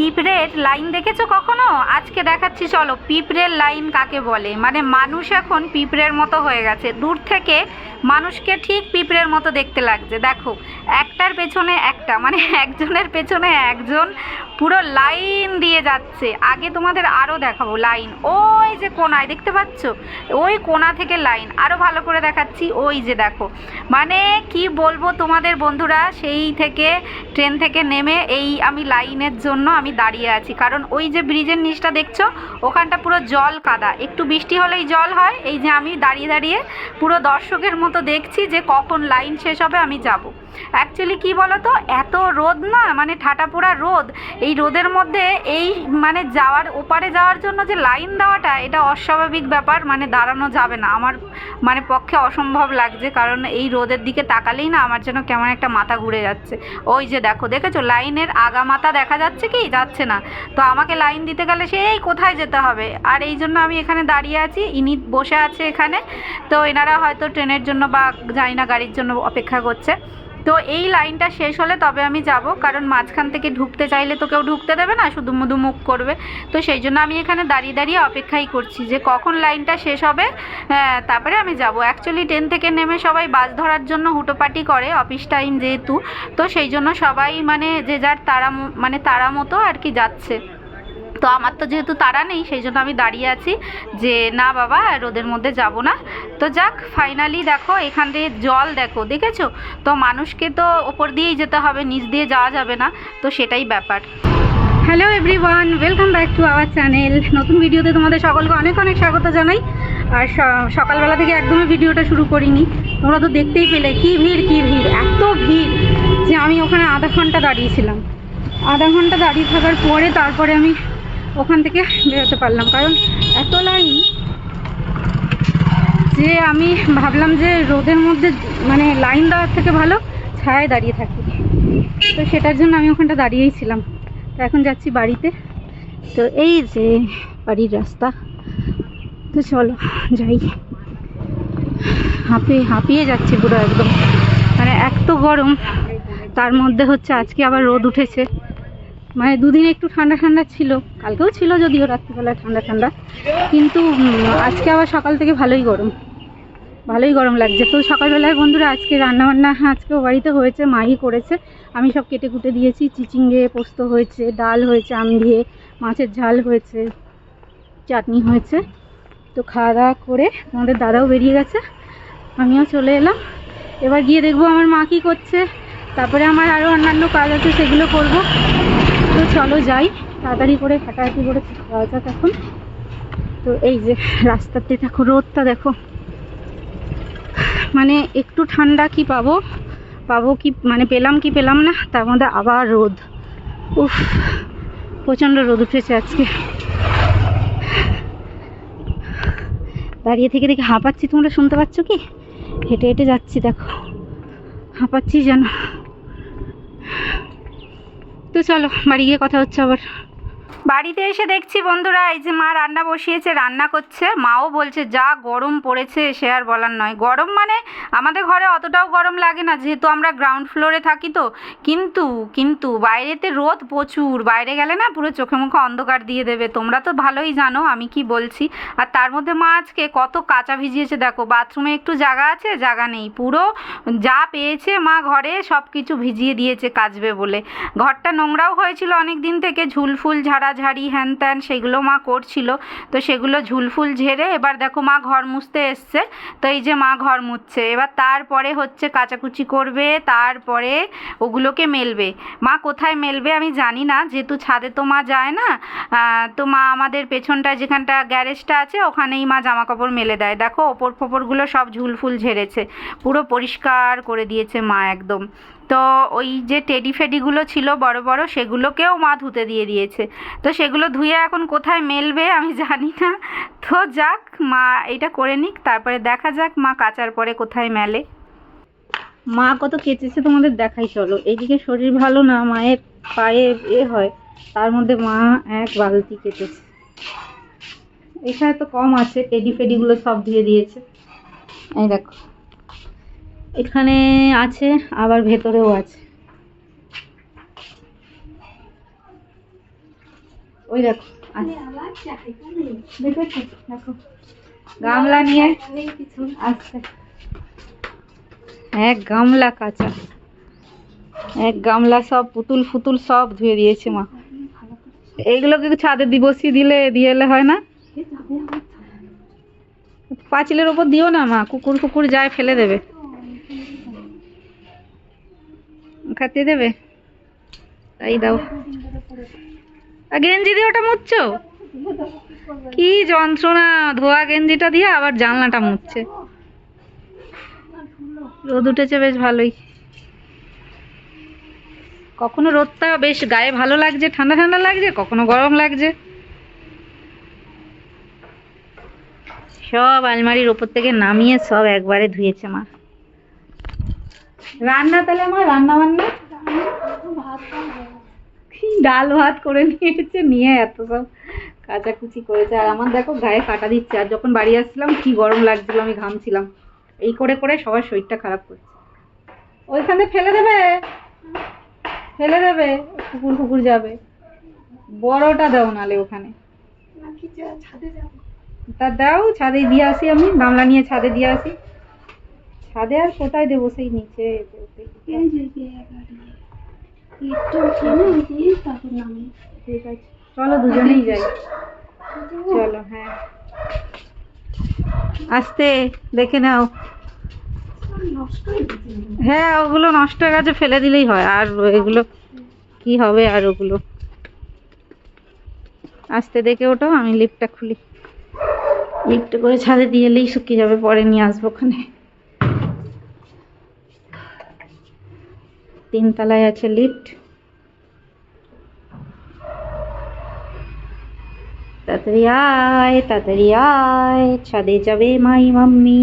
পিঁপড়ের লাইন দেখেছ কখনো? আজকে দেখাচ্ছি, চলো। পিঁপড়ের লাইন কাকে বলে? মানে মানুষ এখন পিঁপড়ের মতো হয়ে গেছে। দূর থেকে মানুষকে ঠিক পিঁপড়ের মতো দেখতে লাগছে। দেখো, একটার পেছনে একটা মানে একজনের পেছনে একজন পুরো লাইন দিয়ে যাচ্ছে। আগে তোমাদের আরও দেখাবো লাইন। ওই যে কোনায়, দেখতে পাচ্ছ? ওই কোনা থেকে লাইন। আরও ভালো করে দেখাচ্ছি। ওই যে দেখো। মানে কি বলব তোমাদের বন্ধুরা, সেই থেকে, ট্রেন থেকে নেমে এই আমি লাইনের জন্য আমি দাঁড়িয়ে আছি। কারণ ওই যে ব্রিজের নিচটা দেখছ, ওখানটা পুরো জল কাদা। একটু বৃষ্টি হলেই জল হয়, এই যে আমি দাঁড়িয়ে দাঁড়িয়ে পুরো দর্শকের মতো দেখছি যে কখন লাইন শেষ হবে, আমি যাব। অ্যাকচুয়ালি কি বলো তো এত রোদ না মানে ঠাটা পোড়া রোদ, এই রোদের মধ্যে এই মানে যাওয়ার, ওপারে যাওয়ার জন্য যে লাইন দেওয়াটা, এটা অস্বাভাবিক ব্যাপার মানে দাঁড়ানো যাবে না। আমার মানে পক্ষে অসম্ভব লাগছে, কারণ এই রোদের দিকে তাকালেই না আমার যেন কেমন একটা মাথা ঘুরে যাচ্ছে। ওই যে দেখো, দেখেছ? লাইনের আগা মাথা দেখা যাচ্ছে কি? যাচ্ছে না। তো আমাকে লাইন দিতে গেলে সেই কোথায় যেতে হবে? আর এই জন্য আমি এখানে দাঁড়িয়ে আছি। ইনি বসে আছে এখানে। তো এনারা হয়তো ট্রেনের জন্য বা জানি না গাড়ির জন্য অপেক্ষা করছে। তো এই লাইনটা শেষ হলে তবে আমি যাব কারণ মাঝখান থেকে ঢুকতে চাইলে তো কেউ ঢুকতে দেবে না শুধু মুধু মুখ করবে। তো সেই জন্য আমি এখানে দাঁড়িয়ে দাঁড়িয়ে অপেক্ষাই করছি যে কখন লাইনটা শেষ হবে। হ্যাঁ, তারপরে আমি যাব। অ্যাকচুয়ালি ট্রেন থেকে নেমে সবাই বাস ধরার জন্য হুটোপাটি করে অফিস টাইম যেহেতু। তো সেই জন্য সবাই মানে যে যার তারা মানে তারা মতো আর কি যাচ্ছে। তো আমার তো যেহেতু তারা নেই, সেই জন্য আমি দাঁড়িয়ে আছি যে না বাবা রোদের মধ্যে যাব না। তো যাক ফাইনালি দেখো, এখান দিয়ে জল দেখো, দেখেছ? তো মানুষকে তো ওপর দিয়েই যেতে হবে, নিচ দিয়ে যাওয়া যাবে না, তো সেটাই ব্যাপার। Hello everyone welcome back to our channel নতুন ভিডিওতে তোমাদের সকলকে অনেক অনেক স্বাগত জানাই। আর সকালবেলা থেকে একদমই ভিডিওটা শুরু করিনি। তোমরা তো দেখতেই পেলে, কি ভিড় কি ভিড়, এত ভিড় যে আমি ওখানে আধা ঘণ্টা দাঁড়িয়েছিলাম। আধা ঘণ্টা দাঁড়িয়ে থাকার পরে তারপরে আমি ওখান থেকে বেরোতে পারলাম। কারণ এত লাইন যে আমি ভাবলাম যে রোদের মধ্যে মানে লাইন দেওয়ার থেকে ভালো ছায়ায় দাঁড়িয়ে থাকি। তো সেটার জন্য আমি ওখানটা দাঁড়িয়েই ছিলাম। তো এখন যাচ্ছি বাড়িতে। তো এই যে বাড়ির রাস্তা। তো চলো যাই। হাঁপিয়ে হাঁপিয়ে যাচ্ছি পুরো একদম। মানে এক তো গরম। তার মধ্যে হচ্ছে আজকে আবার রোদ উঠেছে। মানে দুদিন একটু ঠান্ডা ঠান্ডা ছিল। কালকেও ছিল যদিও রাত্রিবেলা ঠান্ডা ঠান্ডা। কিন্তু আজকে আবার সকাল থেকে ভালোই গরম। ভালোই গরম লাগছে। তো সকালবেলায় বন্ধুরা, আজকে রান্নাবান্না আজকেও বাড়িতে হয়েছে, মাই করেছে। আমি সব কেটে কুটে দিয়েছি। চিচিঙ্গে, পোস্ত হয়েছে, ডাল হয়েছে, আম দিয়ে, মাছের ঝাল হয়েছে, চাটনি হয়েছে। তো খাওয়া দাওয়া করে আমাদের দাদাও বেরিয়ে গেছে। আমিও চলে এলাম। এবার গিয়ে দেখব আমার মা কী করছে। তারপরে আমার আরও অন্যান্য কাজ আছে, সেগুলো করব। তো চলো যাই। তাড়াতাড়ি করে হাঁটাহাঁটি করে যাওয়া যাক এখন। তো এই যে রাস্তাতে দেখো, রোদটা দেখো। মানে একটু ঠান্ডা কি পাবো? পাবো কি মানে পেলাম কি পেলাম না, তার মধ্যে আবার রোদ। উফ, প্রচণ্ড রোদ উঠেছে আজকে। দাঁড়িয়ে থেকে দেখে হাঁপাচ্ছি, তোমরা শুনতে পাচ্ছ কি? হেঁটে হেঁটে যাচ্ছি, দেখো। হাঁপাচ্ছি যেন। তো চলো বাড়ি গিয়ে কথা হচ্ছে আবার। বাড়িতে এসে দেখছি বন্ধুরা, এই যে মা রান্না বসিয়েছে, রান্না করছে। মাও বলছে, যা গরম পড়েছে, সে আর বলার নয়। গরম মানে আমাদের ঘরে অতটাও গরম লাগে না, যেহেতু আমরা গ্রাউন্ড ফ্লোরে থাকি তো। কিন্তু কিন্তু বাইরেতে রোদ প্রচুর। বাইরে গেলে না পুরো চোখে মুখে অন্ধকার দিয়ে দেবে। তোমরা তো ভালোই জানো আমি কি বলছি। আর তার মধ্যে মা আজকে কত কাঁচা ভিজিয়েছে, দেখো। বাথরুমে একটু জায়গা আছে, জায়গা নেই। পুরো যা পেয়েছে মা ঘরে সব কিছু ভিজিয়ে দিয়েছে, কাচবে বলে। ঘরটা নোংরাও হয়েছিল অনেক দিন থেকে ঝুলফুল ঝাড়াঝাড়ি হ্যান ত্যান সেগুলো মা করছিল। তো সেগুলো ঝুলফুল ঝেড়ে এবার দেখো মা ঘর মুছতে এসছে। তো এই যে মা ঘর মুছছে, এবার তারপরে হচ্ছে কাচাকুচি করবে, তারপরে ওগুলোকে মেলবে। মা কোথায় মেলবে আমি জানি না, যেহেতু ছাদে তো মা যায় না তো মা আমাদের পেছনটায় যেখানটা গ্যারেজটা আছে, ওখানেই মা জামা কাপড় মেলে দেয়। দেখো ওপর ফোপরগুলো সব ঝুলফুল ঝেড়েছে। পুরো পরিষ্কার করে দিয়েছে মা একদম। তো ওই যে টেডি ফেডিগুলো ছিল বড় বড়, সেগুলোকেও মা ধুতে দিয়ে দিয়েছে। তো সেগুলো ধুয়ে এখন কোথায় মেলবে আমি জানি না। তো যাক, মা এটা করে নিক, তারপরে দেখা যাক মা কাচার পরে কোথায় মেলে। মা কত কেচেছে তোমাদের দেখাই, চলো। এদিকে শরীর ভালো না, মায়ের পায়ে এ হয়। তার মধ্যে মা এক বালতি কেটেছে। এখানে তো কম আছে টেডি ফেডিগুলো সব দিয়ে দিয়েছে। এই দেখো। এখানে আছে, আবার ভেতরেও আছে। ওই দেখো গামলা নিয়ে আচ্ছা এক গামলা কাঁচা। এক গামলা সব, পুতুল ফুতুল সব ধুয়ে দিয়েছে মা। এইগুলোকে ছাদে দি, বসিয়ে দিলে, দিয়ে এলে হয় না? পাঁচিলের ওপর দিও না মা, কুকুর কুকুর যায়, ফেলে দেবে। খাতে দেবে? তাই দাও। গেঞ্জি দিয়ে ওটা মুছছো কি যন্ত্রণা। ধোয়া গেঞ্জিটা দিয়ে আবার জানলাটা মুছছে রোদ উঠেছে বেশ ভালোই। কখনো রোদটা বেশ গায়ে ভালো লাগছে, ঠান্ডা ঠান্ডা লাগছে, কখনো গরম লাগছে। সব আলমারির ওপর থেকে নামিয়ে সব একবারে ধুয়েছে মা। রান্না তাহলে আমার রান্না বান্না? ডাল ভাত করে নিয়েছে নিয়ে এত সব কাচাকুচি করেছে। আর আমার দেখো গায়ে কাটা দিচ্ছে আর যখন বাড়ি আসছিলাম কি গরম লাগছিল আমি ঘামছিলাম। এই করে করে সবার শরীরটা খারাপ করছে। ওইখানে ফেলে দেবে? ফেলে দেবে? কুকুর কুকুর যাবে। বড়টা দাও নালে ওখানে। তা দাও ছাদে দিয়ে আসি আমি। গামলা নিয়ে ছাদে দিয়ে আসি। ছাদে আর কোথায় দেবো সেই নিচে ঠিক আছে। চলো দুজনেই যাই। চলো হ্যাঁ। আসতে দেখে নাও। হ্যাঁ ওগুলো নষ্ট হয়ে গেছে ফেলে দিলেই হয়। আর এগুলো কি হবে আর ওগুলো? আসতে দেখে ওঠো আমি লিফটটা খুলি। লিফটে করে ছাদে দিয়ে এলেই শুকিয়ে যাবে পরে নিয়ে আসব ওখানে। তিনতলায় আছে লিফট। তাড়াতাড়ি আয় তাড়াতাড়ি আয়, ছাদে যাবে মাই মাম্মি।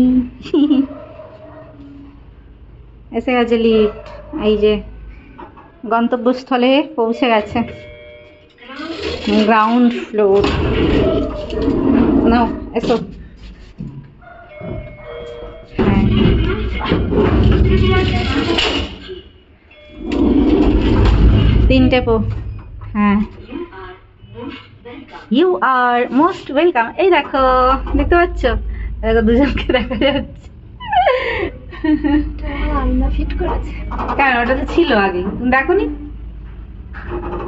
এসে গেছে লিফট। এই যে গন্তব্যস্থলে পৌঁছে গেছে। Ground floor. নাও, এসো। হ্যাঁ। তিনটে পো হ্যাঁ। ইউ আর মোস্ট ওয়েলকাম এই দেখো, দেখতে পাচ্ছ? দেখো দুজনকে দেখা যাচ্ছে। কেন, ওটা তো ছিল আগে। তুমি দেখোনি?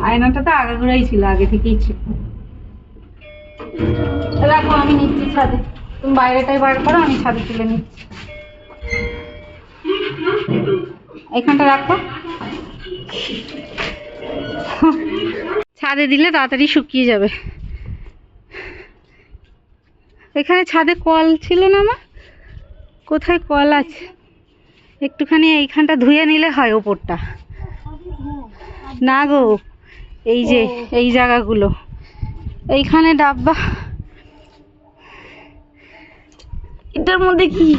আয়নাটা তো আগাগোড়াই ছিল, আগে থেকেই ছিল। রাখো, আমি নিচ্ছি ছাদে। তুমি বাইরেটাই বার করো, আমি ছাদে তুলে নিচ্ছি। এখানটা রাখো। ছাদে দিলে তাড়াতাড়ি শুকিয়ে যাবে। এখানে ছাদে কল ছিল না মা? কোথায় কল আছে? একটুখানি এইখানটা ধুয়ে নিলে হয় ওপরটা। না গো, এই যে, এই জায়গাগুলো। এইখানে ডাব্বা। এটার মধ্যে কি?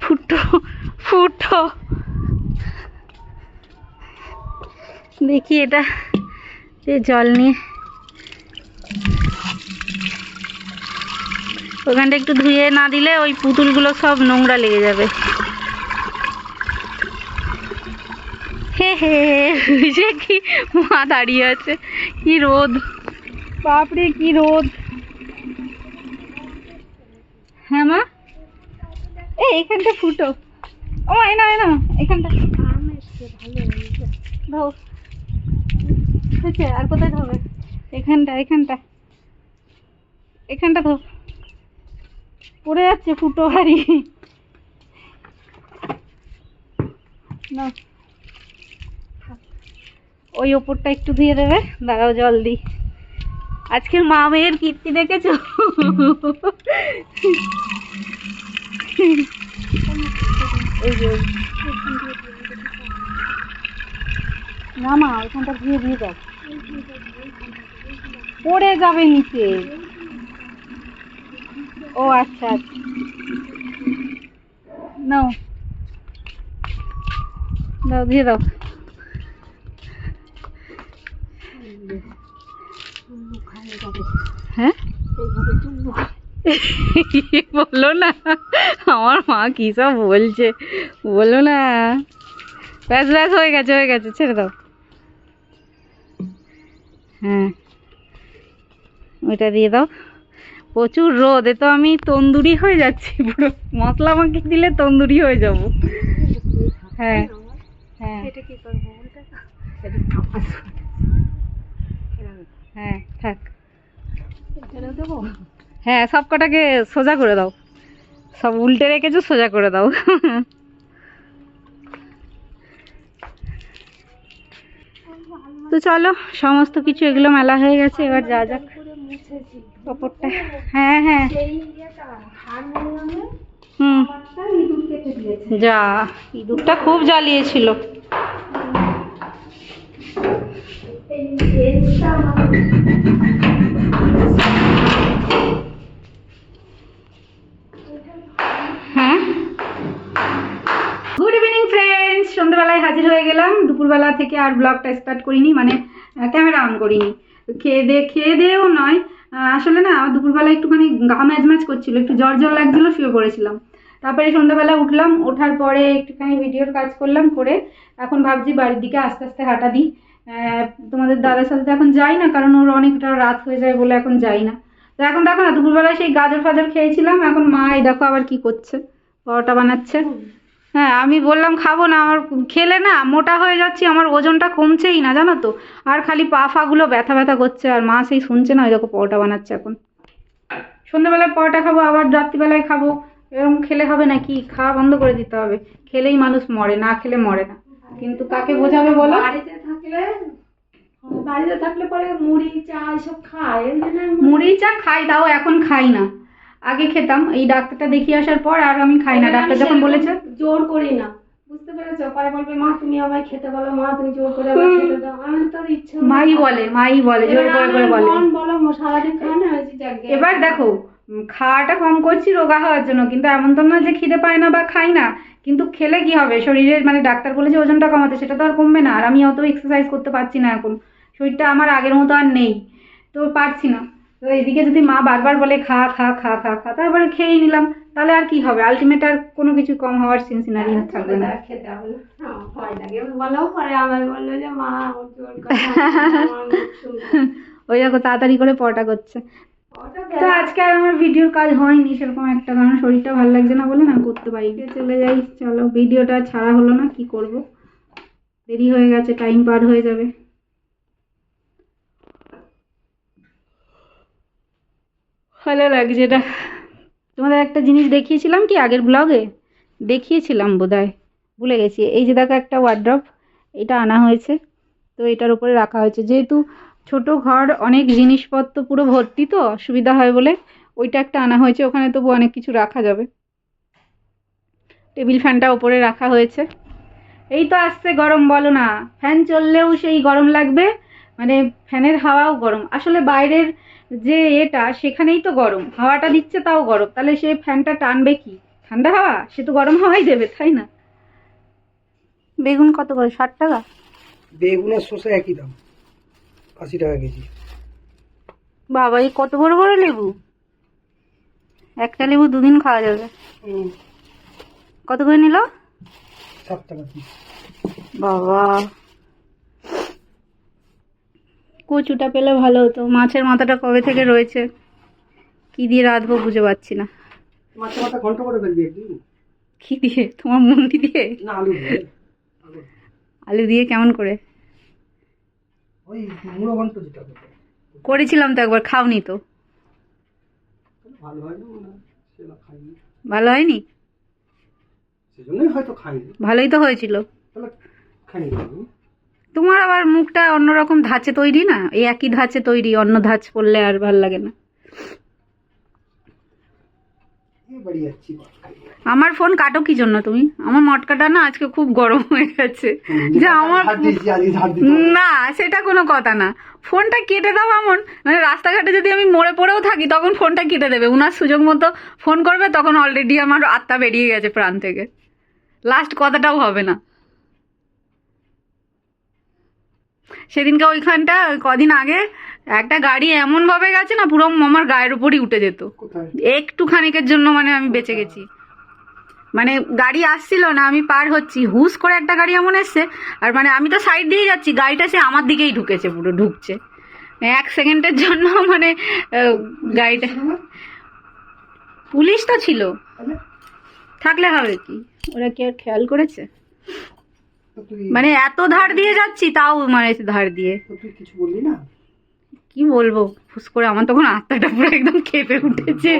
ফুটো ফুটো। দেখি এটা জল নিয়ে। ওখানটা একটু ধুয়ে না দিলে ওই পুতুলগুলো সব নোংরা লেগে যাবে। হে হে সে কি মা দাঁড়িয়ে আছে কি রোদ। বাপরে কি রোদ। হ্যাঁ মা? এই এখানটা ফুটো। ও এই না এই না এখানটা। ভালো আর কোথায় ধোবে এখানটা এখানটা। এখানটা ধো পড়ে যাচ্ছে ফুটো হাড়ি। না। ওই ওপরটা একটু ধুয়ে দেবে, দাঁড়াও জল দিই। আজকের মা মেয়ের কীর্তি দেখেছ? না মা, ওইখানটা ধুয়ে দিয়ে দাও। পড়ে যাবে নিচে। ও আচ্ছা আচ্ছা। নাও। দাও দিয়ে দাও। হ্যাঁ? বলো না, আমার মা কি সব বলছে, বলো না। ব্যাস ব্যাস, হয়ে গেছে হয়ে গেছে, ছেড়ে দাও। হ্যাঁ ওইটা দিয়ে দাও। প্রচুর রোদ এ তো আমি তন্দুরি হয়ে যাচ্ছি পুরো। মশলা মাখি দিলে তন্দুরি হয়ে যাব। হ্যাঁ হ্যাঁ। হ্যাঁ থাক। হ্যাঁ সব কটাকে সোজা করে দাও। সব উল্টে রেখেছো সোজা করে দাও। তো চলো, সমস্ত কিছু এগুলো মেলা হয়ে গেছে, এবার যা যাক। পুরো হ্যাঁ হ্যাঁ। হুম। যা, ইঁদুরটা খুব জ্বালিয়েছিল এই লেন্সটা আমার হ্যাঁ গুড ইভিনিং ফ্রেন্ডস সন্ধ্যাবেলায় হাজির হয়ে গেলাম। দুপুরবেলা থেকে আর ব্লগটা স্টার্ট করিনি মানে ক্যামেরা অন করিনি। খেয়ে দিয়ে খেয়ে দিয়েও নয়। আসলে না, দুপুরবেলা একটুখানি গা ম্যাচ করছিল, একটু জ্বর জ্বর লাগছিল, শুয়ে পড়েছিলাম। তারপরে সন্ধ্যাবেলা উঠলাম, ওঠার পরে একটুখানি ভিডিওর কাজ করলাম করে, এখন ভাবছি বাড়ির দিকে আস্তে আস্তে হাঁটা দিই। তোমাদের দাদার সাথে তো এখন যাই না, কারণ ওর অনেকটা রাত হয়ে যায় বলে এখন যাই না। তো এখন দেখো না, দুপুরবেলায় সেই গাজর ফাজর খেয়েছিলাম, এখন মা এই দেখো আবার কি করছে, পরোটা বানাচ্ছে। হ্যাঁ আমি বললাম খাব না আমার খেলে না মোটা হয়ে যাচ্ছি আমার ওজনটা কমছেই না জানো তো? আর খালি পা ফাগুলো ব্যথা ব্যথা করছে আর মা সেই শুনছে না ওই দেখো পরোটা বানাচ্ছে এখন। সন্ধ্যাবেলায় পরোটা খাব আবার রাত্রিবেলায় খাব এরকম খেলে হবে নাকি খাওয়া বন্ধ করে দিতে হবে। খেলেই মানুষ মরে না খেলে মরে না। কিন্তু কাকে বোঝাবে বলো? বাড়িতে থাকলে বাড়িতে থাকলে পরে মুড়ি চা এসব খায় মুড়ি চা খাই তাও এখন খাই না। আগে খেতাম। এই ডাক্তারটা দেখিয়ে আসার পর আর আমি খাই না। ডাক্তার যখন বলেছে জোর করি না। বুঝতে পেরেছ? পরে বলবে মা তুমি আমায় খেতে বলো মা তুমি জোর করে আমায় খেতে দাও। আমি তোর ইচ্ছা মাই বলে মাই বলে জোর এবার করে করে বলে। মন বলো সারাদিন খায় না এবার দেখো খাওয়াটা কম করছি রোগা হওয়ার জন্য কিন্তু এমন তো না যে খিদে পায় না বা খাই না। কিন্তু খেলে কি হবে? শরীরের মানে ডাক্তার বলেছে ওজনটা কমাতে সেটা তো আর কমবে না। আর আমি অত এক্সারসাইজ করতে পারছি না এখন। শরীরটা আমার আগের মতো আর নেই। তো পারছি না। তো এদিকে যদি মা বারবার বলে খা খা খা খা খা তারপরে খেয়েই নিলাম। তাহলে আর কি হবে? আলটিমেট আর কোনো কিছু কম হওয়ার সিনসিনারি থাকবে না। খেতে হবে। না ভয় লাগে। বলো পরে আমার বলল যে মা ওই দেখো তাড়াতাড়ি করে পটা করছে। তো আজকে আর আমার ভিডিওর কাজ হয়নি সেরকম একটা কারণ। শরীরটা ভালো লাগছে না বলে না করতে পারি। চলে যাই। চলো ভিডিওটা ছাড়া হলো না কি করব? দেরি হয়ে গেছে টাইম পার হয়ে যাবে। ভালো লাগছে এটা তোমাদের একটা জিনিস দেখিয়েছিলাম কি আগের ব্লগে দেখিয়েছিলাম বোধহয়। ভুলে গেছি। এই যে দেখো একটা ওয়ার্ড্রপ এটা আনা হয়েছে। তো এটার উপরে রাখা হয়েছে। যেহেতু ছোট ঘর, অনেক জিনিসপত্র পুরো ভর্তি তো, অসুবিধা হয় বলে ওইটা একটা আনা হয়েছে। ওখানে তবু অনেক কিছু রাখা যাবে। টেবিল ফ্যানটা ওপরে রাখা হয়েছে। এই তো আসছে গরম, বলো না। ফ্যান চললেও সেই গরম লাগবে। মানে ফ্যানের হাওয়াও গরম। আসলে বাইরের যে এটা সেখানেই তো গরম হাওয়াটা দিচ্ছে তাও গরম তাহলে সে ফ্যানটা টানবে কি? ঠান্ডা হাওয়া? সে তো গরম হাওয়াই দেবে তাই না? বেগুন কত করে? ষাট টাকা? বেগুন আর শসা একই দাম আশি টাকা কেজি। বাবা এই কত বড় বড় লেবু? একটা লেবু দুদিন খাওয়া যাবে। কত করে নিল? সাত টাকা বাবা। কচুটা পেলে ভালো হতো। মাছের মাথাটা কবে থেকে রয়েছে? কি দিয়ে রাঁধবো বুঝে পাচ্ছি না। মাথা মাথা ঘণ্টা করে ফেলবি কি দিয়ে? তোমার মুন্ডি দিয়ে? না আলু দিয়ে। আলু। আলু দিয়ে কেমন করে? ওই মুড়ো ঘন্ট যেটা করেছিলাম তো একবার খাওনি তো। ভালো হয়নি? সেজন্যই হয়তো খাইনি। ভালোই তো হয়েছিল। তাহলে খাইনি। তোমার আবার মুখটা অন্যরকম ধাঁচে তৈরি না? এই একই ধাঁচে তৈরি অন্য ধাঁচ পড়লে আর ভালো লাগে না। খাই। আমার ফোন কাটো কি জন্য তুমি? আমার মটকাটা না আজকে খুব গরম হয়ে গেছে। যে আমার দিতে হবে। না সেটা কোনো কথা না। ফোনটা কেটে দাও এমন মানে রাস্তাঘাটে যদি আমি মরে পড়েও থাকি তখন ফোনটা কেটে দেবে। উনার সুযোগ মতো ফোন করবে তখন অলরেডি আমার আত্মা বেরিয়ে গেছে প্রাণ থেকে। লাস্ট কথাটাও হবে না। সেদিনকে ওইখানটা ওই কদিন আগে একটা গাড়ি এমনভাবে গেছে না পুরো আমার গায়ের উপরই উঠে যেত। একটু খানিকের জন্য মানে আমি বেঁচে গেছি। মানে গাড়ি আসছিল না আমি পার হচ্ছি। হুস করে একটা গাড়ি এমন এসছে আর মানে আমি তো সাইড দিয়ে যাচ্ছি গাড়িটা সে আমার দিকেই ঢুকেছে পুরো ঢুকছে। এক সেকেন্ডের জন্য মানে গাড়িটা পুলিশ তো ছিল। থাকলে হবে কি? ওরা কি আর খেয়াল করেছে? মানে এত ধার দিয়ে যাচ্ছি তাও মারেছে ধার দিয়ে। তুই কিছু বললি না? কি বলব? ফুস করে আমার তখন আত্মাটা পুরো একদম কেঁপে উঠেছে।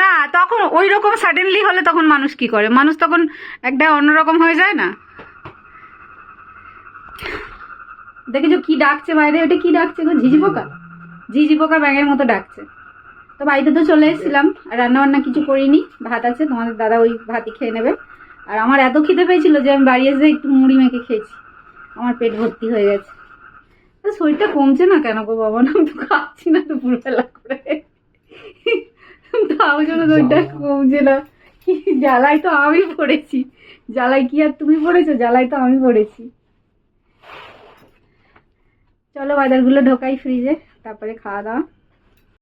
না তখন ওই রকম সাডেনলি হলে তখন মানুষ কি করে? মানুষ তখন একটা অন্যরকম হয়ে যায় না? দেখেছ কি ডাকছে বাইরে? ওটা কি ডাকছে গো? ঝিঝি পোকা? ঝিঝি পোকা ব্যাঙের মতো ডাকছে। তো বাড়িতে তো চলে এসেছিলাম রান্না বান্না কিছু করিনি ভাত আছে তোমাদের দাদা ওই ভাতই খেয়ে নেবে। আর আমার এত খিদে পেয়েছিল যে আমি বাড়ি এসে একটু মুড়ি মেখে খেয়েছি। আমার পেট ভর্তি হয়ে গেছে। শরীরটা কমছে না কেন গো বাবা? না তো খাচ্ছি না দুপুরবেলা করে। তাও জন্য শরীরটা কমছে না। কি জ্বালাই তো আমি পড়েছি জ্বালাই কি আর তুমি পড়েছো জ্বালাই তো আমি পড়েছি চলো বাজারগুলো ঢোকাই ফ্রিজে তারপরে খাওয়া দাওয়া।